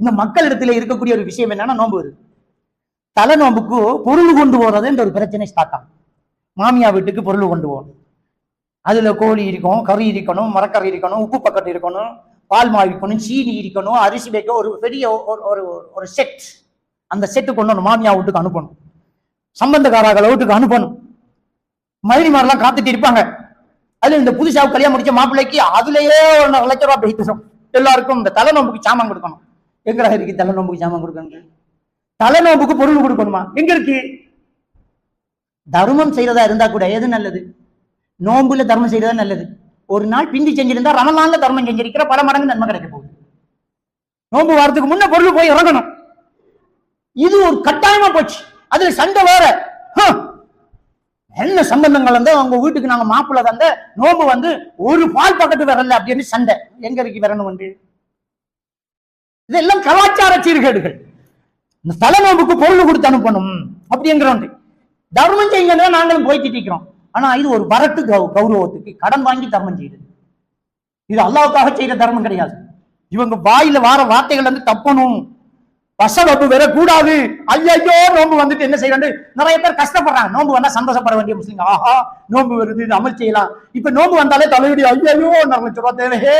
இந்த மக்களிடத்துல இருக்கக்கூடிய ஒரு விஷயம் என்னன்னா நோன்பு வருது. தலை நோம்புக்கு பொருள் கொண்டு போறதுன்ற ஒரு பிரச்சனை ஸ்டார்ட் ஆகும் மாமியா வீட்டுக்கு பொருள் கொண்டு போகணும். அதுல கோழி இருக்கும் கறி இருக்கணும் மரக்கறி இருக்கணும் உப்பு பக்கத்து இருக்கணும் பால் மாவு இருக்கணும் சீனி இருக்கணும் அரிசி வைக்க ஒரு பெரிய ஒரு- ஒரு ஒரு செட் அந்த செட்டு கொண்டு வரணும். மாமியா வீட்டுக்கு அனுப்பணும். சம்பந்தக்காரர்கள் வீட்டுக்கு அனுப்பணும். மயிலிமாரெல்லாம் காத்துட்டு இருப்பாங்க. அதுல இந்த புதுசாக கல்யாணம் முடிச்ச மாப்பிள்ளைக்கு அதுலயே ஒரு லட்ச ரூபாய் எல்லாருக்கும் இந்த தலை நோம்புக்கு சாமான் கொடுக்கணும். எங்கடா இருக்கு? தலை நோம்புக்கு சாமான் கொடுக்கணும் தலை நோம்புக்கு பொருள் கொடுக்கணுமா? எங்க இருக்கு? தர்மம் செய்யறதா இருந்தா கூட எது நல்லது? நோம்புல தர்மம் செய்யறதா நல்லது. ஒரு நாள் பிந்தி செஞ்சிருந்தா ரமலான்ல தர்மம் செஞ்சிருக்கிற பல மடங்கு நன்மை கிடைக்க போகுது. நோம்பு வாரத்துக்கு முன்ன பொருள் போய் இறங்கணும். இது ஒரு கட்டாயமா போச்சு. அதுல சண்டை வேற. என்ன சம்பந்தங்கள் வந்து அவங்க வீட்டுக்கு நாங்க மாப்பிள்ளை தந்த நோம்பு வந்து ஒரு பால் பக்கத்து வரல அப்படின்னு சண்டை. எங்க இருக்கு வரணும் வந்து இதெல்லாம் கலாச்சார சீர்கேடுகள். இந்த தலை நோம்புக்கு பொருள் கொடுத்து அனுப்பணும் அப்படிங்கிறோம் தர்மம் செய்யுங்க நாங்களும் போய்கிட்டு இருக்கிறோம். ஆனா இது ஒரு வரட்டு கௌ- கௌரவத்துக்கு கடன் வாங்கி தர்மம் செய்யுது. இது அல்லாவுக்காக செய்யற தர்மம் கிடையாது. இவங்க வாயில வார வார்த்தைகள் வந்து தப்பணும். வசவப்பு வரக்கூடாது ஐயோ நோம்பு வந்துட்டு என்ன செய்யறாங்க? நிறைய பேர் கஷ்டப்படுறாங்க. நோம்பு வந்தா சந்தோஷப்பட வேண்டிய முஸ்லீம் ஆஹா நோம்பு வருது இது அமல் செய்யலாம். இப்ப நோம்பு வந்தாலே தலைவலி ஐயோ நம்ம சொல்ல தேவையே